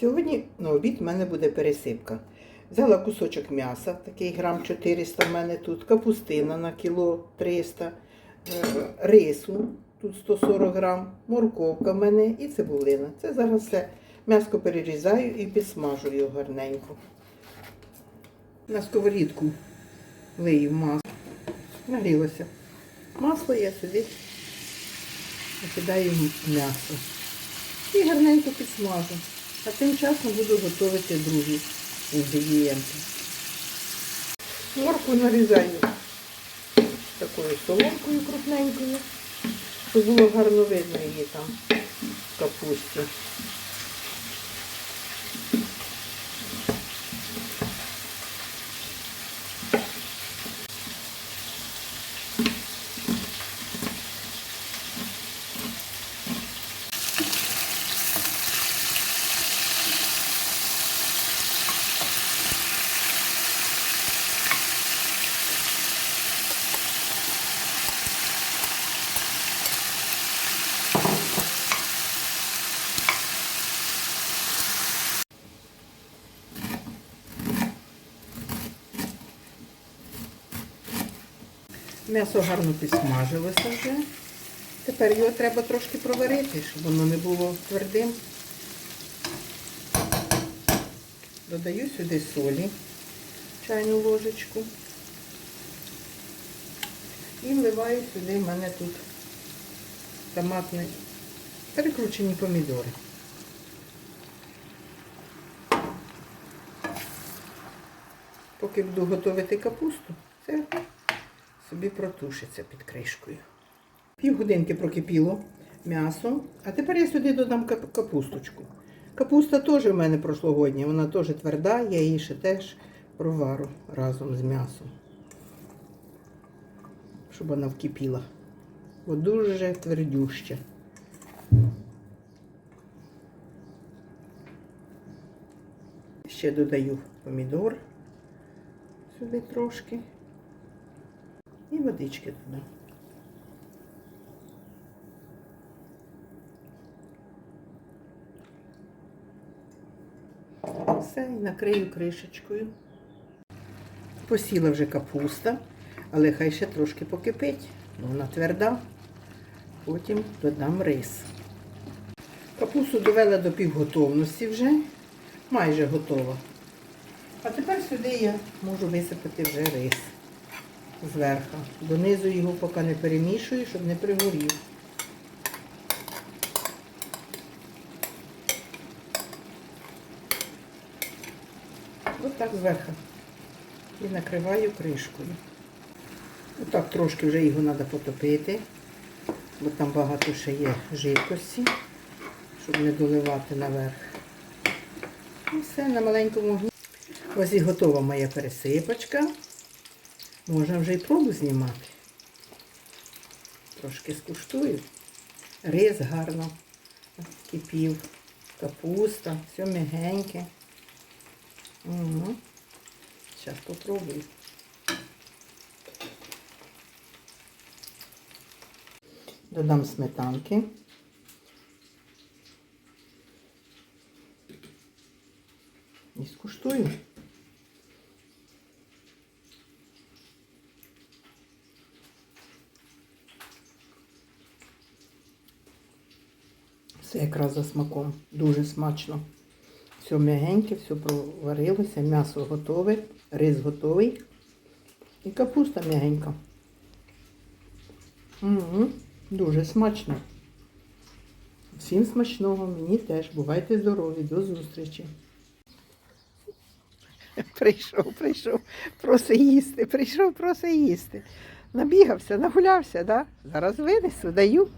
Сьогодні на обід в мене буде пересипка. Взяла кусочок м'яса, такий грам 400 в мене тут, капустина на кіло 300, е, рису, тут 140 грам, морковка в мене і цибулина. Це зараз все м'яско перерізаю і підсмажу його гарненько. На сковорідку лию масло. Нагрілося. Масло я сюди накидаю м'ясо. І гарненько підсмажу. А тим часом буду готувати другі інгредієнти. Морку нарізаю такою соломкою крупненькою, щоб було гарно видно її там в капусті. М'ясо гарно підсмажилося вже. Тепер його треба трошки проварити, щоб воно не було твердим. Додаю сюди солі, чайну ложечку. І вливаю сюди в мене тут томатні перекручені помідори. Поки буду готувати капусту, це собі протушиться під кришкою. Півгодинки прокипіло м'ясо, а тепер я сюди додам капусточку. Капуста теж в мене прошлогодня, вона теж тверда, я її ще теж провару разом з м'ясом. Щоб вона вкипіла. Бо дуже твердюща. Ще додаю помідор сюди трошки. Водички туди. Все, і накрию кришечкою. Посіла вже капуста, але хай ще трошки покипить, бо вона тверда. Потім додам рис. Капусту довела до півготовності вже, майже готова. А тепер сюди я можу висипати вже рис зверху. Донизу його поки не перемішую, щоб не пригорів. Ось так зверху. І накриваю кришкою. Отак трошки вже його треба потопити, бо там багато ще є жидкості, щоб не доливати наверх. І все на маленькому вогні. Ось і готова моя пересипочка. Можна вже і пробу знімати. Трошки скуштую. Рис гарно кипів, капуста, все м'ягеньке. Угу. Зараз попробую. Додам сметанки. І скуштую. Все якраз за смаком. Дуже смачно. Все м'ягеньке, все проварилося, м'ясо готове, рис готовий. І капуста м'ягенька. Угу, дуже смачно. Всім смачного, мені теж. Бувайте здорові, до зустрічі. Прийшов, прийшов, просить їсти, прийшов, просить їсти. Набігався, нагулявся, да? Зараз винесу, даю.